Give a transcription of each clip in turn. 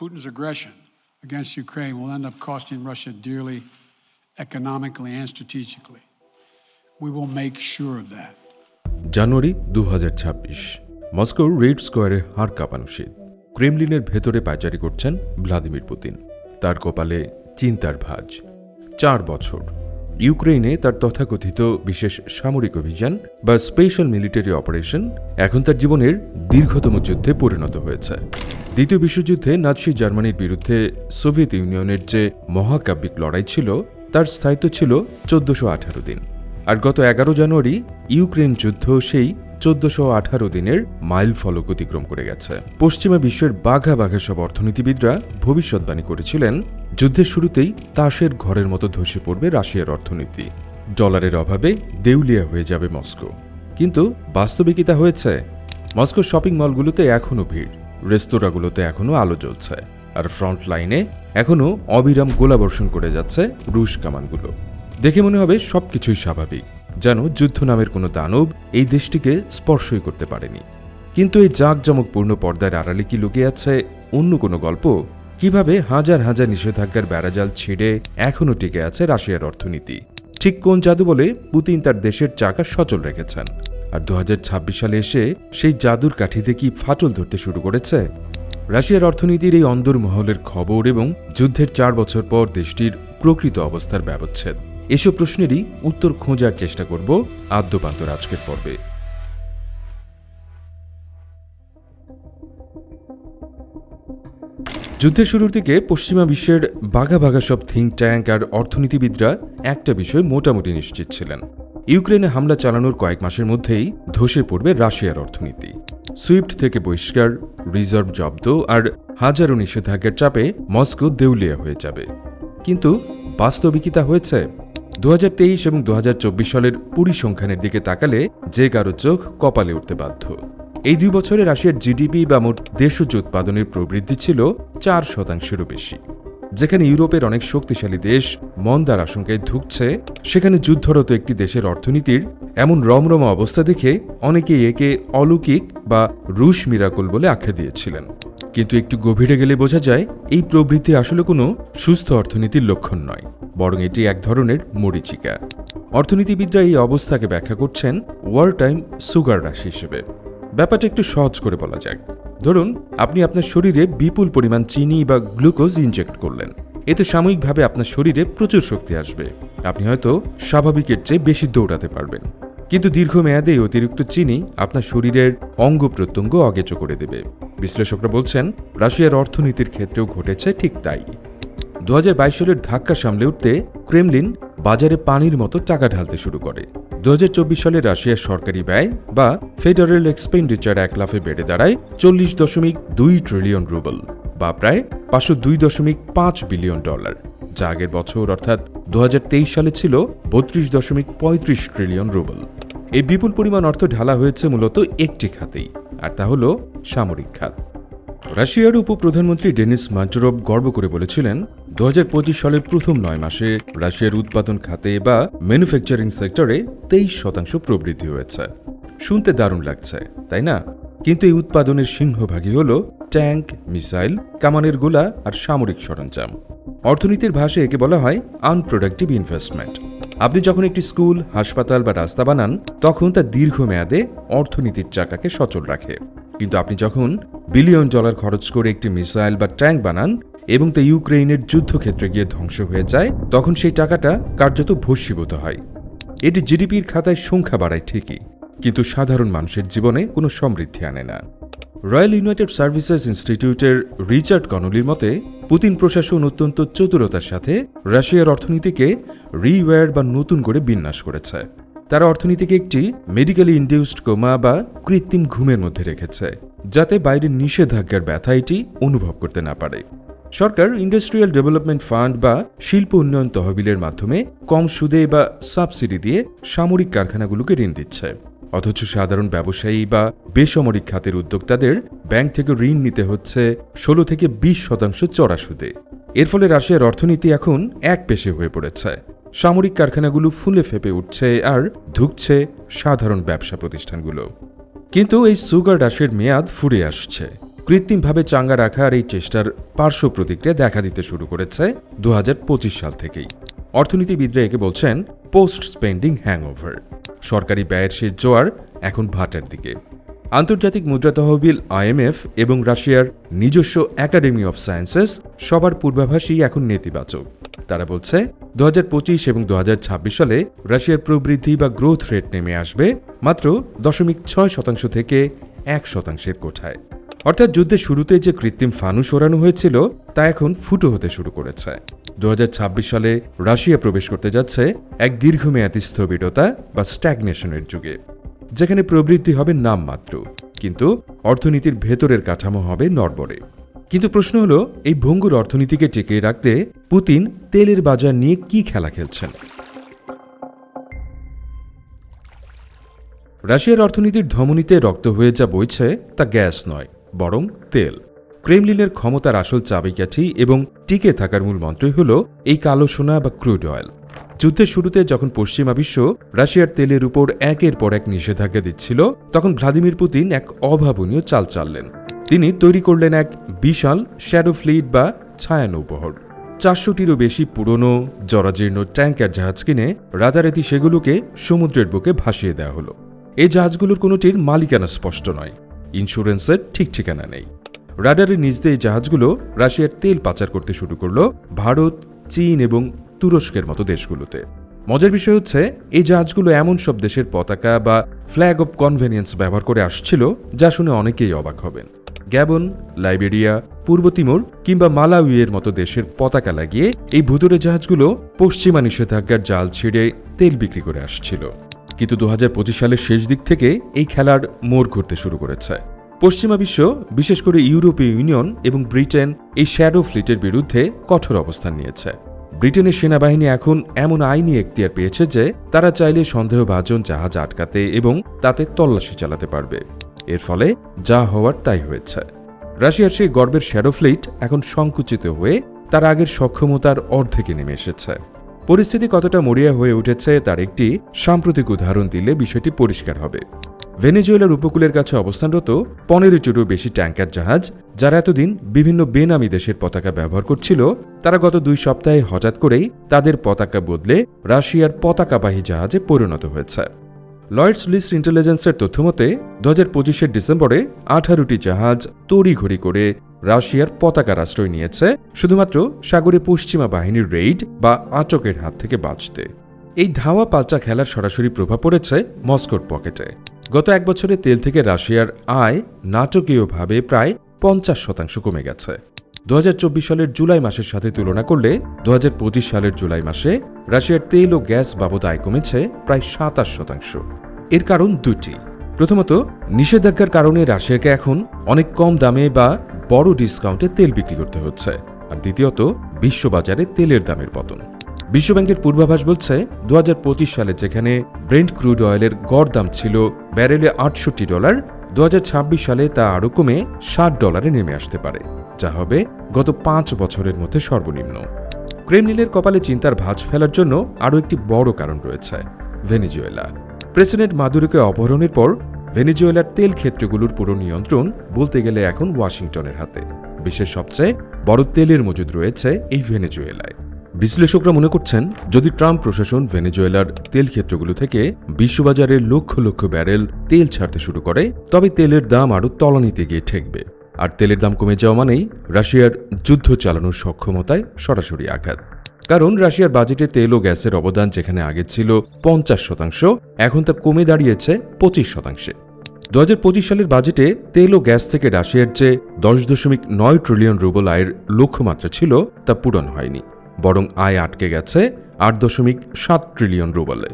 Putin's aggression against Ukraine will end up costing Russia dearly, economically and strategically. We will make sure of that. জানুয়ারি দু মস্কোর red স্কোয়ারে হাড় কাঁপানো শীত। ক্রেমলিনের ভেতরে পায়চারি করছেন ভ্লাদিমির পুতিন। তার কপালে চিন্তার ভাঁজ। চার বছর। ইউক্রেনে তার তথাকথিত বিশেষ সামরিক অভিযান বা স্পেশাল মিলিটারি অপারেশন এখন তার জীবনের দীর্ঘতম যুদ্ধে পরিণত হয়েছে। দ্বিতীয় বিশ্বযুদ্ধে নাৎসি জার্মানির বিরুদ্ধে সোভিয়েত ইউনিয়নের যে মহাকাব্যিক লড়াই ছিল, তার স্থায়িত্ব ছিল চোদ্দশো আঠারো দিন। আর গত এগারো জানুয়ারি ইউক্রেন যুদ্ধ সেই চোদ্দশো আঠারো দিনের মাইল ফলক অতিক্রম করে গেছে। পশ্চিমা বিশ্বের বাঘা বাঘা সব অর্থনীতিবিদরা ভবিষ্যৎবাণী করেছিলেন, যুদ্ধের শুরুতেই তাসের ঘরের মতো ধসে পড়বে রাশিয়ার অর্থনীতি। ডলারের অভাবে দেউলিয়া হয়ে যাবে মস্কো। কিন্তু বাস্তবে কি তা হয়েছে মস্কো শপিং মলগুলোতে এখনও ভিড়। রেস্তোরাঁগুলোতে এখনও আলো জ্বলছে, আর ফ্রন্ট লাইনে এখনও অবিরাম গোলাবর্ষণ করে যাচ্ছে রুশ কামানগুলো। দেখে মনে হবে সবকিছুই স্বাভাবিক, যেন যুদ্ধ নামের কোনো দানব এই দেশটিকে স্পর্শই করতে পারেনি। কিন্তু এই জাঁকজমকপূর্ণ পর্দার আড়ালে কি লুকিয়ে আছে অন্য কোনো গল্প? কীভাবে হাজার হাজার নিষেধাজ্ঞার বেড়াজাল ছিঁড়ে এখনও টিকে আছে রাশিয়ার অর্থনীতি? ঠিক কোন জাদু বলে পুতিন তার দেশের চাকা সচল রেখেছেন? আর দু হাজার ছাব্বিশ সালে এসে সেই জাদুর কাঠিতে কি ফাটল ধরতে শুরু করেছে? রাশিয়ার অর্থনীতির এই অন্দরমহলের খবর এবং যুদ্ধের চার বছর পর দেশটির প্রকৃত অবস্থার ব্যবচ্ছেদ। এসব প্রশ্নেরই উত্তর খোঁজার চেষ্টা করব আদ্যপান্তর আজকের পর্বে। যুদ্ধের শুরুর দিকে পশ্চিমা বিশ্বের বাঘা বাঘা সব থিঙ্ক ট্যাঙ্ক আর অর্থনীতিবিদরা একটা বিষয় মোটামুটি নিশ্চিত ছিলেন। ইউক্রেনে হামলা চালানোর কয়েক মাসের মধ্যেই ধসে পড়বে রাশিয়ার অর্থনীতি। সুইফট থেকে বহিষ্কার, রিজার্ভ জব্দ আর হাজারো নিষেধাজ্ঞার চাপে মস্কো দেউলিয়া হয়ে যাবে। কিন্তু বাস্তবিকতা হয়েছে? দু হাজার তেইশ এবং দু হাজার চব্বিশ সালের পরিসংখ্যানের দিকে তাকালে যে কারও চোখ কপালে উঠতে বাধ্য। এই দুই বছরে রাশিয়ার জিডিপি বা মোট দেশজ উৎপাদনের প্রবৃদ্ধি ছিল চার শতাংশেরও বেশি। যেখানে ইউরোপের অনেক শক্তিশালী দেশ মন্দার আশঙ্কায় ধুকছে, সেখানে যুদ্ধরত একটি দেশের অর্থনীতির এমন রমরমা অবস্থা দেখে অনেকেই একে অলৌকিক বা রুশ মিরাকল বলে আখ্যা দিয়েছিলেন। কিন্তু একটু গভীরে গেলে বোঝা যায়, এই প্রবৃদ্ধি আসলে কোনো সুস্থ অর্থনীতির লক্ষণ নয়, বরং এটি এক ধরনের মরিচিকা। অর্থনীতিবিদরা এই অবস্থাকে ব্যাখ্যা করছেন ওয়ার টাইম সুগার রাশি হিসেবে। ব্যাপারটা একটু সহজ করে বলা যাক। ধরুন, আপনি আপনার শরীরে বিপুল পরিমাণ চিনি বা গ্লুকোজ ইনজেক্ট করলেন। এতে সাময়িকভাবে আপনার শরীরে প্রচুর শক্তি আসবে। আপনি হয়তো স্বাভাবিকের চেয়ে বেশি দৌড়াতে পারবেন। কিন্তু দীর্ঘমেয়াদে অতিরিক্ত চিনি আপনার শরীরের অঙ্গ প্রত্যঙ্গ অগেচ করে দেবে। বিশ্লেষকরা বলছেন, রাশিয়ার অর্থনীতির ক্ষেত্রেও ঘটেছে ঠিক তাই। দু হাজার বাইশ সালের ধাক্কা সামলে উঠতে ক্রেমলিন বাজারে পানির মতো টাকা ঢালতে শুরু করে। দু হাজার চব্বিশ সালে রাশিয়ার সরকারি ব্যয় বা ফেডারেল এক্সপেন্ডিচার এক লাফে বেড়ে দাঁড়ায় চল্লিশ দশমিক দুই ট্রিলিয়ন রুবল বা প্রায় পাঁচশো দুই দশমিক পাঁচ বিলিয়ন ডলার, যা আগের বছর অর্থাৎ দু হাজার তেইশ সালে ছিল বত্রিশ দশমিক পঁয়ত্রিশ ট্রিলিয়ন রুবল। এই বিপুল পরিমাণ অর্থ ঢালা হয়েছে মূলত একটি খাতেই, আর তা হল সামরিক খাত। রাশিয়ার উপপ্রধানমন্ত্রী ডেনিস মাঞ্চরভ গর্ব করে বলেছিলেন দু হাজার পঁচিশ সালের প্রথম নয় মাসে রাশিয়ার উৎপাদন খাতে বা ম্যানুফ্যাকচারিং সেক্টরে তেইশ শতাংশ প্রবৃদ্ধি হয়েছে। শুনতে দারুণ লাগছে, তাই না? কিন্তু এই উৎপাদনের সিংহভাগই হল ট্যাঙ্ক, মিসাইল, কামানের গোলা আর সামরিক সরঞ্জাম। অর্থনীতির ভাষায় একে বলা হয় আনপ্রোডাক্টিভ ইনভেস্টমেন্ট আপনি যখন একটি স্কুল, হাসপাতাল বা রাস্তা বানান, তখন তা দীর্ঘমেয়াদে অর্থনীতির চাকাকে সচল রাখে। কিন্তু আপনি যখন বিলিয়ন ডলার খরচ করে একটি মিসাইল বা ট্যাঙ্ক বানান এবং তা ইউক্রেইনের যুদ্ধক্ষেত্রে গিয়ে ধ্বংস হয়ে যায়, তখন সেই টাকাটা কার্যত ভস্মীভূত হয়। এটি জিডিপির খাতায় সংখ্যা বাড়ায় ঠিকই, কিন্তু সাধারণ মানুষের জীবনে কোনো সমৃদ্ধি আনে না। রয়্যাল ইউনাইটেড সার্ভিসেস ইনস্টিটিউটের রিচার্ড কনলির মতে, পুতিন প্রশাসন অত্যন্ত চতুরতার সাথে রাশিয়ার অর্থনীতিকে রিওয়্যার বা নতুন করে বিন্যাস করেছে। তারা অর্থনীতিকে একটি মেডিকেলি ইন্ডিউসড কোমা বা কৃত্রিম ঘুমের মধ্যে রেখেছে, যাতে বাইরের নিষেধাজ্ঞার ব্যথা এটি অনুভব করতে না পারে। সরকার ইন্ডাস্ট্রিয়াল ডেভেলপমেন্ট ফান্ড বা শিল্প উন্নয়ন তহবিলের মাধ্যমে কম সুদে বা সাবসিডি দিয়ে সামরিক কারখানাগুলোকে ঋণ দিচ্ছে। অথচ সাধারণ ব্যবসায়ী বা বেসামরিক খাতের উদ্যোক্তাদের ব্যাংক থেকে ঋণ নিতে হচ্ছে ষোলো থেকে বিশ শতাংশ চড়া সুদে। এর ফলে রাশিয়ার অর্থনীতি এখন এক পেশে হয়ে পড়েছে। সামরিক কারখানাগুলো ফুলে ফেপে উঠছে আর ধুকছে সাধারণ ব্যবসা প্রতিষ্ঠানগুলো। কিন্তু এই সুগার রাশের মেয়াদ ফুরে আসছে। কৃত্রিমভাবে চাঙ্গা রাখার এই চেষ্টার পার্শ্ব প্রতিক্রিয়া দেখা দিতে শুরু করেছে দু হাজার পঁচিশ সাল থেকেই। অর্থনীতিবিদরা একে বলছেন পোস্ট স্পেন্ডিং হ্যাংওভার। সরকারি ব্যয়ের শেষ জোয়ার এখন ভাটার দিকে। আন্তর্জাতিক মুদ্রা তহবিল আইএমএফ এবং রাশিয়ার নিজস্ব একাডেমি অফ সায়েন্সেস সবার পূর্বাভাসই এখন নেতিবাচক। তারা বলছে দু হাজার পঁচিশ এবং দু হাজার ছাব্বিশ সালে রাশিয়ার প্রবৃদ্ধি বা গ্রোথ রেট নেমে আসবে মাত্র দশমিক ছয় শতাংশ থেকে এক শতাংশের কোঠায়। অর্থাৎ যুদ্ধের শুরুতে যে কৃত্রিম ফানু সরানো হয়েছিল, তা এখন ফুটো হতে শুরু করেছে। দু হাজার ছাব্বিশ সালে রাশিয়া প্রবেশ করতে যাচ্ছে এক দীর্ঘমেয়াদী স্থবিরতা বা স্ট্যাগনেশনের যুগে, যেখানে প্রবৃদ্ধি হবে নামমাত্র, কিন্তু অর্থনীতির ভেতরের কাঠামো হবে নড়বড়ে। কিন্তু প্রশ্ন হলো, এই ভঙ্গুর অর্থনীতিকে টিকিয়ে রাখতে পুতিন তেলের বাজার নিয়ে কি খেলা খেলছেন? রাশিয়ার অর্থনীতির ধমনীতে রক্ত হয়ে যা বইছে, তা গ্যাস নয়। বরং তেল। ক্রেমলিনের ক্ষমতার আসল চাবিকাঠি এবং টিকে থাকার মূল মন্ত্রই হল এই কালো সোনা বা ক্রুড অয়েল। যুদ্ধের শুরুতে যখন পশ্চিমা বিশ্ব রাশিয়ার তেলের উপর একের পর এক নিষেধাজ্ঞা দিচ্ছিল, তখন ভ্লাদিমির পুতিন এক অভাবনীয় চাল চাললেন। তিনি তৈরি করলেন এক বিশাল শ্যাডো ফ্লিট বা ছায়া নৌবহর চারশোটিরও বেশি পুরনো, জরাজীর্ণ ট্যাঙ্কার জাহাজ কিনে রাতারাতি সেগুলোকে সমুদ্রের বুকে ভাসিয়ে দেওয়া হলো। এই জাহাজগুলোর কোনোটির মালিকানা স্পষ্ট নয়। ইন্স্যুরেন্সের ঠিক ঠিকানা নেই। রাডারের নিচ দিয়ে জাহাজগুলো রাশিয়ার তেল পাচার করতে শুরু করল ভারত, চীন এবং তুরস্কের মতো দেশগুলোতে। মজার বিষয় হচ্ছে, এই জাহাজগুলো এমন সব দেশের পতাকা বা ফ্ল্যাগ অব কনভেনিয়েন্স ব্যবহার করে আসছিল, যা শুনে অনেকেই অবাক হবেন। গ্যাবন, লাইবেরিয়া, পূর্ব তিমুর কিংবা মালাউইয়ের মতো দেশের পতাকা লাগিয়ে এই ভুতুরে জাহাজগুলো পশ্চিমা নিষেধাজ্ঞার জাল ছিঁড়ে তেল বিক্রি করে আসছিল। কিন্তু দু হাজার পঁচিশ সালের শেষ দিক থেকে এই খেলার মোড় ঘুরতে শুরু করেছে। পশ্চিমা বিশ্ব, বিশেষ করে ইউরোপীয় ইউনিয়ন এবং ব্রিটেন এই শ্যাডো ফ্লিটের বিরুদ্ধে কঠোর অবস্থান নিয়েছে। ব্রিটেনের সেনাবাহিনী এখন এমন আইনি এখতিয়ার পেয়েছে যে তারা চাইলে সন্দেহভাজন জাহাজ আটকাতে এবং তাতে তল্লাশি চালাতে পারবে। এর ফলে যা হওয়ার তাই হয়েছে। রাশিয়ার সেই গর্বের শ্যাডো ফ্লিট এখন সংকুচিত হয়ে তার আগের সক্ষমতার অর্ধেকে নেমে এসেছে। পরিস্থিতি কতটা মরিয়া হয়ে উঠেছে তার একটি সাম্প্রতিক উদাহরণ দিলে বিষয়টি পরিষ্কার হবে। ভেনেজুয়েলার উপকূলের কাছে অবস্থানরত পনেরোটিরও বেশি ট্যাঙ্কার জাহাজ, যারা এতদিন বিভিন্ন বেনামি দেশের পতাকা ব্যবহার করছিল, তারা গত দুই সপ্তাহে হঠাৎ করেই তাদের পতাকা বদলে রাশিয়ার পতাকাবাহী জাহাজে পরিণত হয়েছে। লয়েডস লিস্ট ইন্টেলিজেন্সের তথ্যমতে দু হাজার পঁচিশের ডিসেম্বরে আঠারোটি জাহাজ তড়িঘড়ি করে রাশিয়ার পতাকার আশ্রয় নিয়েছে, শুধুমাত্র সাগরে পশ্চিমা বাহিনীর রেইড বা আটকের হাত থেকে বাঁচতে। এই ধাওয়া পাল্টা খেলার সরাসরি প্রভাব পড়েছে মস্কোর পকেটে। গত এক বছরে তেল থেকে রাশিয়ার আয় নাটকীয়ভাবে প্রায় পঞ্চাশ শতাংশ কমে গেছে। দু হাজার চব্বিশ সালের জুলাই মাসের সাথে তুলনা করলে দু হাজার পঁচিশ সালের জুলাই মাসে রাশিয়ার তেল ও গ্যাস বাবদ আয় কমেছে প্রায় সাতাশ শতাংশ। এর কারণ দুটি প্রথমত, নিষেধাজ্ঞার কারণে রাশিয়াকে এখন অনেক কম দামে বা বড় ডিসকাউন্টে তেল বিক্রি করতে হচ্ছে। আর দ্বিতীয়ত, বিশ্ববাজারে তেলের দামের পতন। বিশ্বব্যাংকের পূর্বাভাস বলছে দু হাজার পঁচিশ সালে যেখানে ব্রেন্ট ক্রুড অয়েলের গড় দাম ছিল ব্যারেলে আটষট্টি ডলার দু হাজার ছাব্বিশ সালে তা আরও কমে ষাট ডলারে নেমে আসতে পারে, যা হবে গত পাঁচ বছরের মধ্যে সর্বনিম্ন। ক্রেমলিনের কপালে চিন্তার ভাঁজ ফেলার জন্য আরও একটি বড় কারণ রয়েছে, ভেনিজুয়েলা। প্রেসিডেন্ট মাদুরোকে অপহরণের পর ভেনেজুয়েলার তেল ক্ষেত্রগুলোর পুরো নিয়ন্ত্রণ বলতে গেলে এখন ওয়াশিংটনের হাতে। বিশ্বের সবচেয়ে বড় তেলের মজুদ রয়েছে এই ভেনেজুয়েলায়। বিশ্লেষকরা মনে করছেন, যদি ট্রাম্প প্রশাসন ভেনেজুয়েলার তেল ক্ষেত্রগুলো থেকে বিশ্ববাজারে লক্ষ লক্ষ ব্যারেল তেল ছাড়তে শুরু করে, তবে তেলের দাম আরও তলানিতে গিয়ে ঠেকবে। আর তেলের দাম কমে যাওয়া মানেই রাশিয়ার যুদ্ধ চালানোর সক্ষমতায় সরাসরি আঘাত। কারণ রাশিয়ার বাজেটে তেল ও গ্যাসের অবদান যেখানে আগে ছিল পঞ্চাশ শতাংশ, এখন তা কমে দাঁড়িয়েছে পঁচিশ শতাংশে। দু হাজার পঁচিশ সালের বাজেটে তেল ও গ্যাস থেকে রাশিয়ার যে দশ দশমিক নয় ট্রিলিয়ন রুবল আয়ের লক্ষ্যমাত্রা ছিল তা পূরণ হয়নি, বরং আয় আটকে গেছে আট দশমিক সাত ট্রিলিয়ন রুবলে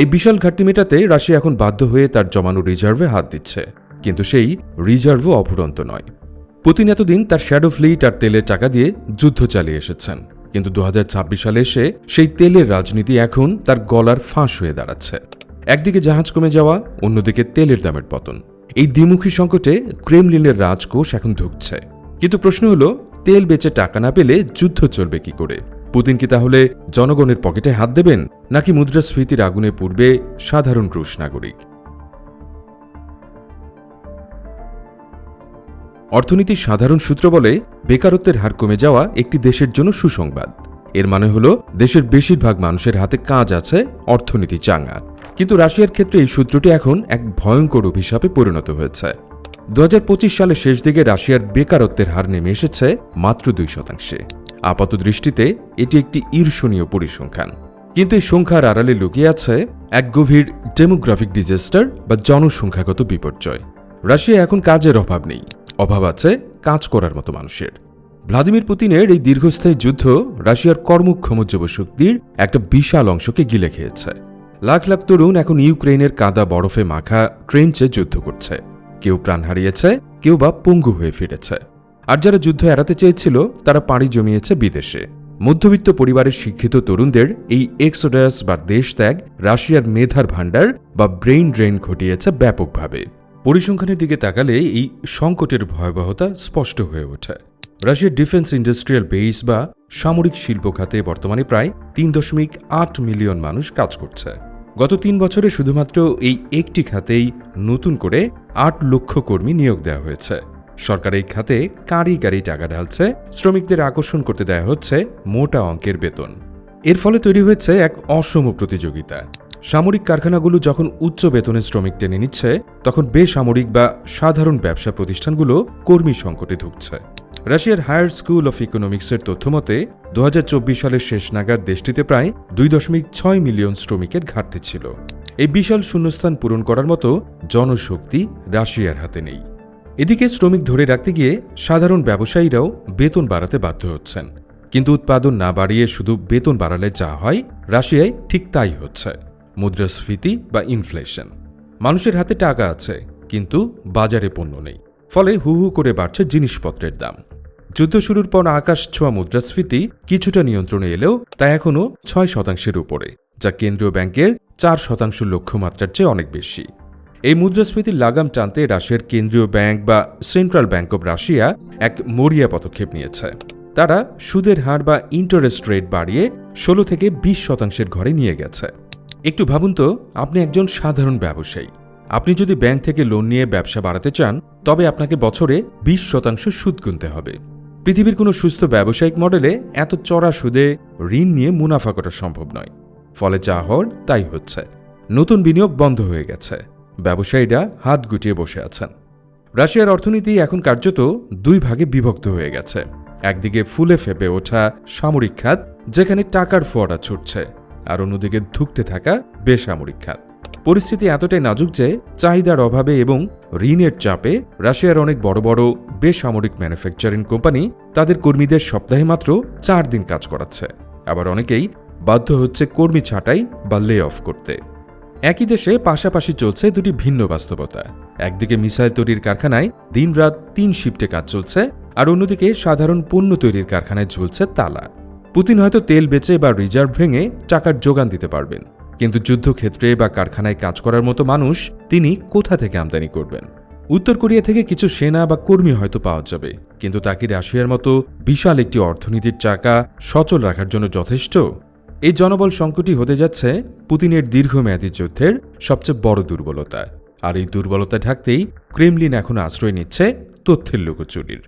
এই বিশাল ঘাটতি মেটাতে রাশিয়া এখন বাধ্য হয়ে তার জমানো রিজার্ভে হাত দিচ্ছে, কিন্তু সেই রিজার্ভও অফুরন্ত নয়। পুতিন এতদিন তার শ্যাডো ফ্লিট আর তেলের টাকা দিয়ে যুদ্ধ চালিয়ে এসেছেন, কিন্তু দু হাজার ছাব্বিশ সালে এসে সেই তেলের রাজনীতি এখন তার গলার ফাঁস হয়ে দাঁড়াচ্ছে। একদিকে জাহাজ কমে যাওয়া, অন্যদিকে তেলের দামের পতন। এই দ্বিমুখী সংকটে ক্রেমলিনের রাজকোষ এখন ধুকছে। কিন্তু প্রশ্ন হলো, তেল বেচে টাকা না পেলে যুদ্ধ চলবে কি করে? পুতিন কি তাহলে জনগণের পকেটে হাত দেবেন, নাকি মুদ্রাস্ফীতির আগুনে পূর্বে সাধারণ রুশ নাগরিক? অর্থনীতির সাধারণ সূত্র বলে, বেকারত্বের হার কমে যাওয়া একটি দেশের জন্য সুসংবাদ। এর মানে হল, দেশের বেশিরভাগ মানুষের হাতে কাজ আছে, অর্থনীতি চাঙ্গা। কিন্তু রাশিয়ার ক্ষেত্রে এই সূত্রটি এখন এক ভয়ঙ্কর অভিশাপে পরিণত হয়েছে। দু হাজার পঁচিশ সালের শেষ দিকে রাশিয়ার বেকারত্বের হার নেমে এসেছে মাত্র দুই শতাংশে। আপাত দৃষ্টিতে এটি একটি ঈর্ষণীয় পরিসংখ্যান। কিন্তু এই সংখ্যার আড়ালে লুকিয়ে আছে এক গভীর ডেমোগ্রাফিক ডিজাস্টার বা জনসংখ্যাগত বিপর্যয়। রাশিয়া এখন কাজের অভাব নেই, অভাব আছে কাজ করার মতো মানুষের। ভ্লাদিমির পুতিনের এই দীর্ঘস্থায়ী যুদ্ধ রাশিয়ার কর্মক্ষম যুবশক্তির একটা বিশাল অংশকে গিলে খেয়েছে। লাখ লাখ তরুণ এখন ইউক্রেনের কাদা বরফে মাখা ট্রেঞ্চে যুদ্ধ করছে। কেউ প্রাণ হারিয়েছে, কেউ বা পঙ্গু হয়ে ফিরেছে। আর যারা যুদ্ধ এড়াতে চেয়েছিল, তারা পাড়ি জমিয়েছে বিদেশে। মধ্যবিত্ত পরিবারের শিক্ষিত তরুণদের এই এক্সোডাস বা দেশত্যাগ রাশিয়ার মেধার ভাণ্ডার বা ব্রেইন ড্রেন ঘটিয়েছে ব্যাপকভাবে। পরিসংখ্যানের দিকে তাকালে এই সংকটের ভয়াবহতা স্পষ্ট হয়ে ওঠে। রাশিয়ার ডিফেন্স ইন্ডাস্ট্রিয়াল বেস বা সামরিক শিল্প খাতে বর্তমানে প্রায় তিন দশমিক আট মিলিয়ন মানুষ কাজ করছে। গত তিন বছরে শুধুমাত্র এই একটি খাতেই নতুন করে আট লক্ষ কর্মী নিয়োগ দেওয়া হয়েছে। সরকার এই খাতে কারি কারি টাকা ঢালছে, শ্রমিকদের আকর্ষণ করতে দেওয়া হচ্ছে মোটা অঙ্কের বেতন। এর ফলে তৈরি হয়েছে এক অসম প্রতিযোগিতা। সামরিক কারখানাগুলো যখন উচ্চ বেতনের শ্রমিক টেনে নিচ্ছে, তখন বেসামরিক বা সাধারণ ব্যবসা প্রতিষ্ঠানগুলো কর্মী সংকটে ঢুকছে রাশিয়ার হায়ার স্কুল অফ ইকোনমিক্সের তথ্যমতে দু হাজার চব্বিশ সালের শেষ নাগাদ দেশটিতে প্রায় দুই দশমিক ছয় মিলিয়ন শ্রমিকের ঘাটতি ছিল। এই বিশাল শূন্যস্থান পূরণ করার মতো জনশক্তি রাশিয়ার হাতে নেই। এদিকে শ্রমিক ধরে রাখতে গিয়ে সাধারণ ব্যবসায়ীরাও বেতন বাড়াতে বাধ্য হচ্ছেন। কিন্তু উৎপাদন না বাড়িয়ে শুধু বেতন বাড়ালে যা হয়, রাশিয়ায় ঠিক তাই হচ্ছে। মুদ্রাস্ফীতি বা ইনফ্লেশন মানুষের হাতে টাকা আছে, কিন্তু বাজারে পণ্য নেই। ফলে হু হু করে বাড়ছে জিনিসপত্রের দাম। যুদ্ধ শুরুর পর আকাশ ছোঁয়া মুদ্রাস্ফীতি কিছুটা নিয়ন্ত্রণে এলেও তা এখনও ছয় শতাংশের উপরে, যা কেন্দ্রীয় ব্যাংকের চার শতাংশ লক্ষ্যমাত্রার চেয়ে অনেক বেশি। এই মুদ্রাস্ফীতির লাগাম টানতে রাশিয়ার কেন্দ্রীয় ব্যাংক বা সেন্ট্রাল ব্যাংক অব রাশিয়া এক মরিয়া পদক্ষেপ নিয়েছে। তারা সুদের হার বা ইন্টারেস্ট রেট বাড়িয়ে ষোলো থেকে বিশ শতাংশের ঘরে নিয়ে গেছে। একটু ভাবুন তো, আপনি একজন সাধারণ ব্যবসায়ী। আপনি যদি ব্যাংক থেকে লোন নিয়ে ব্যবসা বাড়াতে চান, তবে আপনাকে বছরে বিশ শতাংশ সুদ গুনতে হবে। পৃথিবীর কোনো সুস্থ ব্যবসায়িক মডেলে এত চড়া সুদে ঋণ নিয়ে মুনাফা করা সম্ভব নয়। ফলে যা হওয়ার তাই হচ্ছে। নতুন বিনিয়োগ বন্ধ হয়ে গেছে। ব্যবসায়ীরা হাত গুটিয়ে বসে আছেন। রাশিয়ার অর্থনীতি এখন কার্যত দুই ভাগে বিভক্ত হয়ে গেছে। একদিকে ফুলে ফেপে ওঠা সামরিক খাত, যেখানে টাকার ফোয়ারা ছুটছে, আর অন্যদিকে ধুঁকতে থাকা বেসামরিক খাত। পরিস্থিতি এতটাই নাজুক যে চাহিদার অভাবে এবং ঋণের চাপে রাশিয়ার অনেক বড় বড় বেসামরিক ম্যানুফ্যাকচারিং কোম্পানি তাদের কর্মীদের সপ্তাহে মাত্র চার দিন কাজ করাচ্ছে। আবার অনেকেই বাধ্য হচ্ছে কর্মী ছাঁটাই বা লে অফ করতে। একই দেশে পাশাপাশি চলছে দুটি ভিন্ন বাস্তবতা। একদিকে মিসাইল তৈরির কারখানায় দিনরাত তিন শিফটে কাজ চলছে, আর অন্যদিকে সাধারণ পণ্য তৈরির কারখানায় ঝুলছে তালা। পুতিন হয়তো তেল বেচে বা রিজার্ভ ভেঙে টাকার যোগান দিতে পারবেন। কিন্তু যুদ্ধক্ষেত্রে বা কারখানায় কাজ করার মতো মানুষ তিনি কোথা থেকে আমদানি করবেন? উত্তর কোরিয়া থেকে কিছু সেনা বা কর্মী হয়তো পাওয়া যাবে, কিন্তু তা কি রাশিয়ার মতো বিশাল একটি অর্থনীতির চাকা সচল রাখার জন্য যথেষ্ট? এই জনবল সংকটই হতে যাচ্ছে পুতিনের দীর্ঘমেয়াদী যুদ্ধের সবচেয়ে বড় দুর্বলতা। আর এই দুর্বলতা ঢাকতেই ক্রেমলিন এখন আশ্রয় নিচ্ছে তথ্যের লুকোচুরির।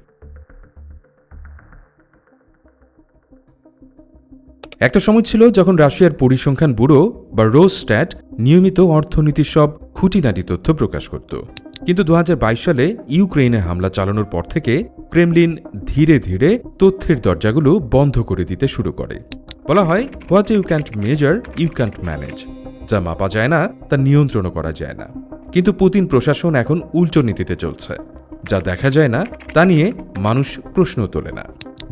একটা সময় ছিল যখন রাশিয়ার পরিসংখ্যান ব্যুরো বা রোস্ট্যাট নিয়মিত অর্থনীতির সব খুঁটিনাটি তথ্য প্রকাশ করত। কিন্তু দু হাজার বাইশ সালে ইউক্রেনে হামলা চালানোর পর থেকে ক্রেমলিন ধীরে ধীরে তথ্যের দরজাগুলো বন্ধ করে দিতে শুরু করে। বলা হয়, what you can't measure, you can't manage. যা মাপা যায় না, তা নিয়ন্ত্রণও করা যায় না। কিন্তু পুতিন প্রশাসন এখন উল্টো নীতিতে চলছে। যা দেখা যায় না, তা নিয়ে মানুষ প্রশ্ন তোলে না।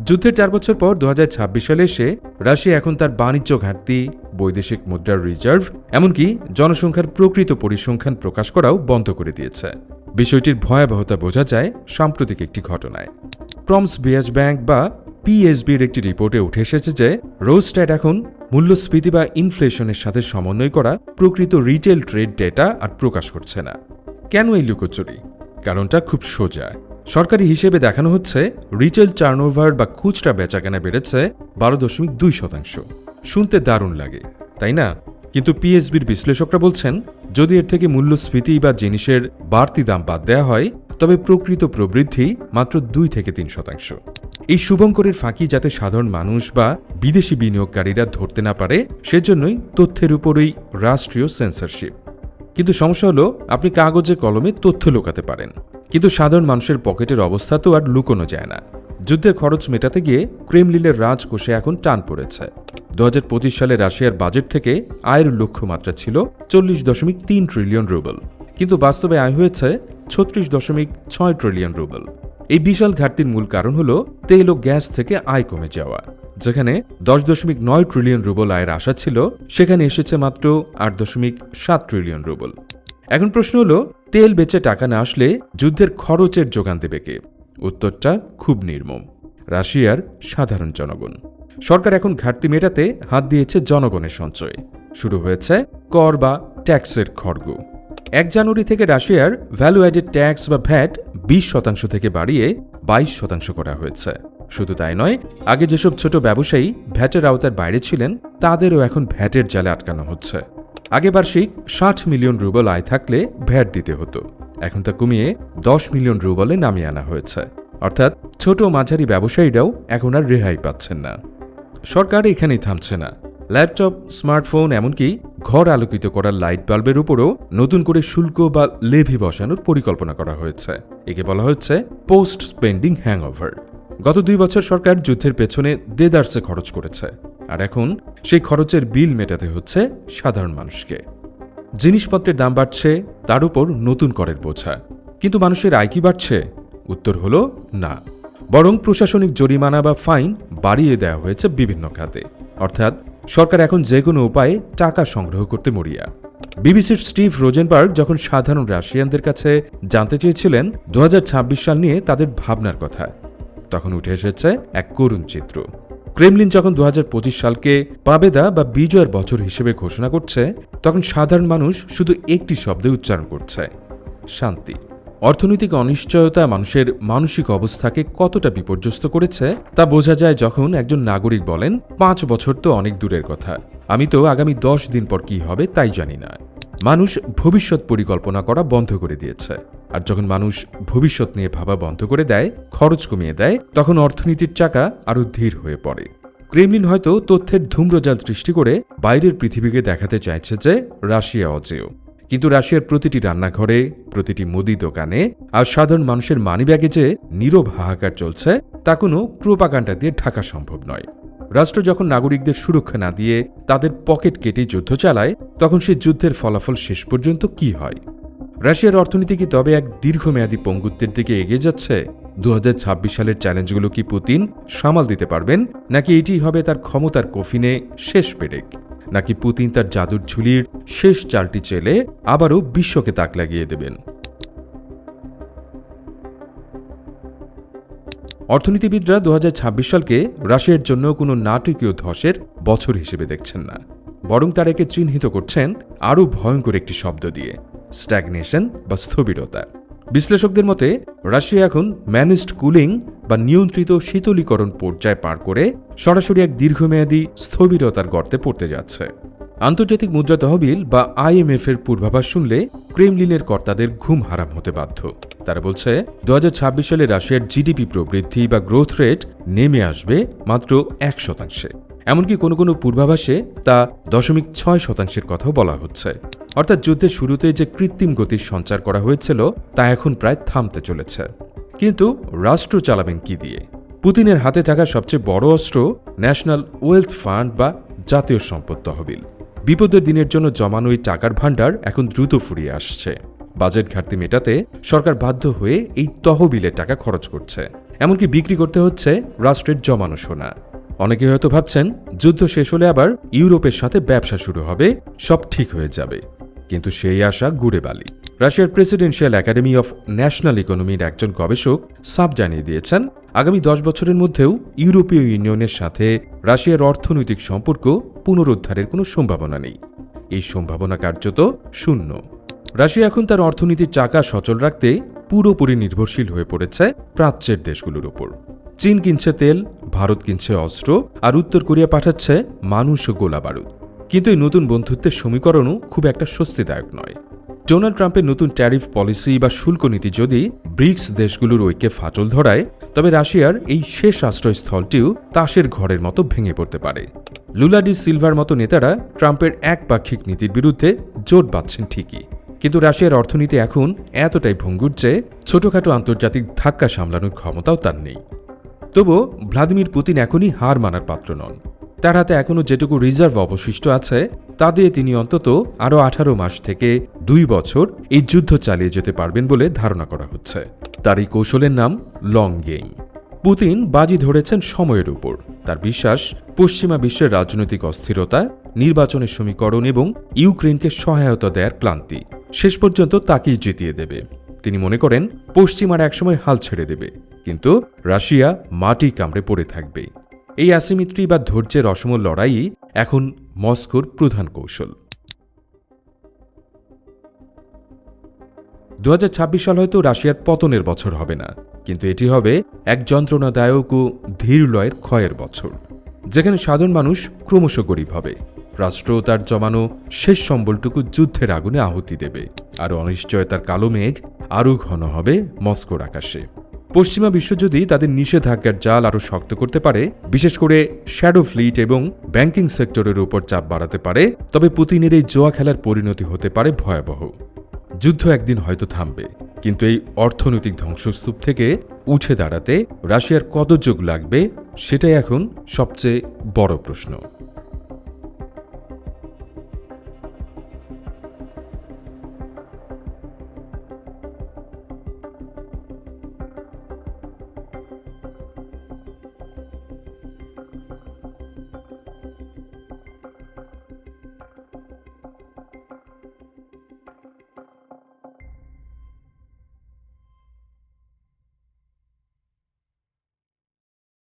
যুদ্ধের চার বছর পর দু হাজার ছাব্বিশ সালে এসে রাশিয়া এখন তার বাণিজ্য ঘাটতি, বৈদেশিক মুদ্রার রিজার্ভ, এমনকি জনসংখ্যার প্রকৃত পরিসংখ্যান প্রকাশ করাও বন্ধ করে দিয়েছে। বিষয়টির ভয়াবহতা বোঝা যায় সাম্প্রতিক একটি ঘটনায়। প্রমস বিয়াজ ব্যাংক বা পিএসবির একটি রিপোর্টে উঠে এসেছে যে, রোস্ট্যাট এখন মূল্যস্ফীতি বা ইনফ্লেশনের সাথে সমন্বয় করা প্রকৃত রিটেল ট্রেড ডেটা আর প্রকাশ করছে না। কেন এই লুকোচুরি? কারণটা খুব সোজা। সরকারি হিসেবে দেখানো হচ্ছে রিটেল টার্নওভার বা খুচরা বেচাকেনা বেড়েছে বারো দশমিক দুই শতাংশ। শুনতে দারুণ লাগে, তাই না? কিন্তু পিএসবির বিশ্লেষকরা বলছেন, যদি এর থেকে মূল্যস্ফীতি বা জিনিসের বাড়তি দাম বাদ দেওয়া হয়, তবে প্রকৃত প্রবৃদ্ধি মাত্র দুই থেকে তিন শতাংশ। এই শুভঙ্করের ফাঁকি যাতে সাধারণ মানুষ বা বিদেশি বিনিয়োগকারীরা ধরতে না পারে, সেজন্যই তথ্যের উপরই রাষ্ট্রীয় সেন্সরশিপ কিন্তু সমস্যা হলো, আপনি কাগজে কলমে তথ্য লুকাতে পারেন। কিন্তু সাধারণ মানুষের পকেটের অবস্থা তো আর লুকোনো যায় না। যুদ্ধের খরচ মেটাতে গিয়ে ক্রেমলিনের রাজকোষে এখন টান পড়েছে। দু হাজার পঁচিশ সালে রাশিয়ার বাজেট থেকে আয়ের লক্ষ্যমাত্রা ছিল চল্লিশ দশমিক তিন ট্রিলিয়ন রুবেল। কিন্তু বাস্তবে আয় হয়েছে ছত্রিশ দশমিক ছয় ট্রিলিয়ন রুবেল। এই বিশাল ঘাটতির মূল কারণ হল তেল ও গ্যাস থেকে আয় কমে যাওয়া। যেখানে দশ দশমিক নয় ট্রিলিয়ন রুবল আয়ের আশা ছিল, সেখানে এসেছে মাত্র আট দশমিক সাত ট্রিলিয়ন রুবল। এখন প্রশ্ন হলো, তেল বেচে টাকা না আসলে যুদ্ধের খরচের যোগান দেবে কে? উত্তরটা খুব নির্মম। রাশিয়ার সাধারণ জনগণ। সরকার এখন ঘাটতি মেটাতে হাত দিয়েছে জনগণের সঞ্চয়ে। শুরু হয়েছে কর বা ট্যাক্সের খড়গ। এক জানুয়ারি থেকে রাশিয়ার ভ্যালু অ্যাডেড ট্যাক্স বা ভ্যাট বিশ শতাংশ থেকে বাড়িয়ে বাইশ শতাংশ করা হয়েছে। শুধু তাই নয়, আগে যেসব ছোট ব্যবসায়ী ভ্যাটের আওতার বাইরে ছিলেন, তাদেরও এখন ভ্যাটের জালে আটকানো হচ্ছে। আগে বার্ষিক ষাট মিলিয়ন রুবল আয় থাকলে ভ্যাট দিতে হতো। এখন তা কমিয়ে দশ মিলিয়ন রুবলে নামিয়ে আনা হয়েছে। অর্থাৎ ছোট মাঝারি ব্যবসায়ীরাও এখন আর রেহাই পাচ্ছেন না। সরকার এখানেই থামছে না। ল্যাপটপ, স্মার্টফোন, এমনকি ঘর আলোকিত করার লাইট বাল্বের উপরও নতুন করে শুল্ক বা লেভি বসানোর পরিকল্পনা করা হয়েছে। একে বলা হচ্ছে পোস্ট স্পেন্ডিং হ্যাংওভার। গত দুই বছর সরকার যুদ্ধের পেছনে দেদার্সে খরচ করেছে। আর এখন সেই খরচের বিল মেটাতে হচ্ছে সাধারণ মানুষকে। জিনিসপত্রের দাম বাড়ছে, তার উপর নতুন করের বোঝা। কিন্তু মানুষের আয় কি বাড়ছে? উত্তর হল না। বরং প্রশাসনিক জরিমানা বা ফাইন বাড়িয়ে দেওয়া হয়েছে বিভিন্ন খাতে। অর্থাৎ সরকার এখন যে কোনো উপায়ে টাকা সংগ্রহ করতে মরিয়া। বিবিসির স্টিভ রোজেনবার্গ যখন সাধারণ রাশিয়ানদের কাছে জানতে চেয়েছিলেন, দু হাজার ছাব্বিশ সাল নিয়ে তাদের ভাবনার কথা। তখন উঠে এসেছে এক করুণ চিত্র। ক্রেমলিন যখন দু হাজার পঁচিশ সালকে পাবেদা বা বিজয়ের বছর হিসেবে ঘোষণা করছে, তখন সাধারণ মানুষ শুধু একটি শব্দে উচ্চারণ করছে, শান্তি। অর্থনৈতিক অনিশ্চয়তা মানুষের মানসিক অবস্থাকে কতটা বিপর্যস্ত করেছে, তা বোঝা যায় যখন একজন নাগরিক বলেন, পাঁচ বছর তো অনেক দূরের কথা। আমি তো আগামী দশ দিন পর কি হবে তাই জানি না। মানুষ ভবিষ্যৎ পরিকল্পনা করা বন্ধ করে দিয়েছে। আর যখন মানুষ ভবিষ্যৎ নিয়ে ভাবা বন্ধ করে দেয়, খরচ কমিয়ে দেয়, তখন অর্থনীতির চাকা আরও ধীর হয়ে পড়ে। ক্রেমলিন হয়তো তথ্যের ধূম্রজাল সৃষ্টি করে বাইরের পৃথিবীকে দেখাতে চাইছে যে রাশিয়া অজেয়। কিন্তু রাশিয়ার প্রতিটি রান্নাঘরে, প্রতিটি মুদি দোকানে আর সাধারণ মানুষের মানিব্যাগে যে নীরব হাহাকার চলছে, তা কোনো প্রোপাকাণ্ডা দিয়ে ঢাকা সম্ভব নয়। রাষ্ট্র যখন নাগরিকদের সুরক্ষা না দিয়ে তাদের পকেট কেটে যুদ্ধ চালায়, তখন সে যুদ্ধের ফলাফল শেষ পর্যন্ত কি হয়? রাশিয়ার অর্থনীতি কি তবে এক দীর্ঘমেয়াদী পঙ্গুত্বের দিকে এগিয়ে যাচ্ছে? দু হাজার ছাব্বিশ সালের চ্যালেঞ্জগুলো কি পুতিন সামাল দিতে পারবেন? নাকি এটি হবে তার ক্ষমতার কফিনে শেষ পেরেক? নাকি পুতিন তার জাদুর ঝুলির শেষ চালটি চেলে আবারও বিশ্বকে তাক লাগিয়ে দেবেন? অর্থনীতিবিদরা দু হাজার ছাব্বিশ সালকে রাশিয়ার জন্য কোনো নাটকীয় ধসের বছর হিসেবে দেখছেন না। বরং তার একে চিহ্নিত করছেন আরও ভয়ঙ্কর একটি শব্দ দিয়ে, স্ট্যাগনেশন বা স্থবিরতা। বিশ্লেষকদের মতে, রাশিয়া এখন ম্যানেজড কুলিং বা নিয়ন্ত্রিত শীতলীকরণ পর্যায় পার করে সরাসরি এক দীর্ঘমেয়াদী স্থবিরতার গর্তে পড়তে যাচ্ছে। আন্তর্জাতিক মুদ্রা তহবিল বা আইএমএফ এর পূর্বাভাস শুনলে ক্রেমলিনের কর্তাদের ঘুম হারাম হতে বাধ্য। তারা বলছে দু হাজার ছাব্বিশ সালে রাশিয়ার জিডিপি প্রবৃদ্ধি বা গ্রোথ রেট নেমে আসবে মাত্র এক শতাংশে। এমনকি কোনো কোনো পূর্বাভাসে তা দশমিক ছয় শতাংশের কথাও বলা হচ্ছে। অর্থাৎ যুদ্ধের শুরুতে যে কৃত্রিম গতির সঞ্চার করা হয়েছিল, তা এখন প্রায় থামতে চলেছে। কিন্তু রাষ্ট্র চালাবেন কি দিয়ে? পুতিনের হাতে থাকা সবচেয়ে বড় অস্ত্র ন্যাশনাল ওয়েলথ ফান্ড বা জাতীয় সম্পদ তহবিল। বিপদের দিনের জন্য জমানো এই টাকার ভাণ্ডার এখন দ্রুত ফুরিয়ে আসছে। বাজেট ঘাটতি মেটাতে সরকার বাধ্য হয়ে এই তহবিলের টাকা খরচ করছে। এমনকি বিক্রি করতে হচ্ছে রাষ্ট্রের জমানো সোনা। অনেকে হয়তো ভাবছেন, যুদ্ধ শেষ হলে আবার ইউরোপের সাথে ব্যবসা শুরু হবে, সব ঠিক হয়ে যাবে। কিন্তু সেই আশা গুড়ে বালি। রাশিয়ার প্রেসিডেন্সিয়াল একাডেমি অফ ন্যাশনাল ইকোনমির একজন গবেষক সাপ জানিয়ে দিয়েছেন, আগামী দশ বছরের মধ্যেও ইউরোপীয় ইউনিয়নের সাথে রাশিয়ার অর্থনৈতিক সম্পর্ক পুনরুদ্ধারের কোনো সম্ভাবনা নেই। এই সম্ভাবনা কার্যত শূন্য। রাশিয়া এখন তার অর্থনীতির চাকা সচল রাখতে পুরোপুরি নির্ভরশীল হয়ে পড়েছে প্রাচ্যের দেশগুলোর উপর চীন কিনছে তেল, ভারত কিনছে অস্ত্র আর উত্তর কোরিয়া পাঠাচ্ছে মানুষ ও গোলা বারুদ। কিন্তু এই নতুন বন্ধুত্বের সমীকরণও খুব একটা স্বস্তিদায়ক নয়। ডোনাল্ড ট্রাম্পের নতুন ট্যারিফ পলিসি বা শুল্ক নীতি যদি ব্রিক্স দেশগুলোর ঐক্যে ফাটল ধরায়, তবে রাশিয়ার এই শেষ আশ্রয়স্থলটিও তাসের ঘরের মতো ভেঙে পড়তে পারে। লুলাডি সিলভার মতো নেতারা ট্রাম্পের একপাক্ষিক নীতির বিরুদ্ধে জোট বাঁধছেন ঠিকই। কিন্তু রাশিয়ার অর্থনীতি এখন এতটাই ভঙ্গুর যে ছোটখাটো আন্তর্জাতিক ধাক্কা সামলানোর ক্ষমতাও তার নেই। তবুও ভ্লাদিমির পুতিন এখনই হার মানার পাত্র নন। তার হাতে এখনও যেটুকু রিজার্ভ অবশিষ্ট আছে, তা দিয়ে তিনি অন্তত আরও আঠারো মাস থেকে দুই বছর এই যুদ্ধ চালিয়ে যেতে পারবেন বলে ধারণা করা হচ্ছে। তার এই কৌশলের নাম লং গেম পুতিন বাজি ধরেছেন সময়ের উপর। তার বিশ্বাস, পশ্চিমা বিশ্বের রাজনৈতিক অস্থিরতা, নির্বাচনের সমীকরণ এবং ইউক্রেনকে সহায়তা দেয়ার ক্লান্তি। শেষ পর্যন্ত তাকেই জিতিয়ে দেবে। তিনি মনে করেন পশ্চিমার একসময় হাল ছেড়ে দেবে, কিন্তু রাশিয়া মাটি কামড়ে পড়ে থাকবে। এই অ্যাসিমিত্রি বা ধৈর্যের অসম লড়াইই এখন মস্কোর প্রধান কৌশল। দু সাল হয়তো রাশিয়ার পতনের বছর হবে না, কিন্তু এটি হবে এক যন্ত্রণাদায়ক ও ধীরলয়ের ক্ষয়ের বছর, যেখানে সাধারণ মানুষ ক্রমশ গরিব হবে। রাষ্ট্র তার জমানো শেষ সম্বলটুকু যুদ্ধের আগুনে আহুতি দেবে। আর অনিশ্চয়তার কালো মেঘ আরও ঘন হবে মস্কোর আকাশে। পশ্চিমা বিশ্ব যদি তাদের নিষেধাজ্ঞার জাল আরও শক্ত করতে পারে, বিশেষ করে শ্যাডো ফ্লিট এবং ব্যাংকিং সেক্টরের উপর চাপ বাড়াতে পারে, তবে পুতিনের এই জোয়া খেলার পরিণতি হতে পারে ভয়াবহ। যুদ্ধ একদিন হয়তো থামবে, কিন্তু এই অর্থনৈতিক ধ্বংসস্তূপ থেকে উঠে দাঁড়াতে রাশিয়ার কত যোগ লাগবে, সেটাই এখন সবচেয়ে বড় প্রশ্ন।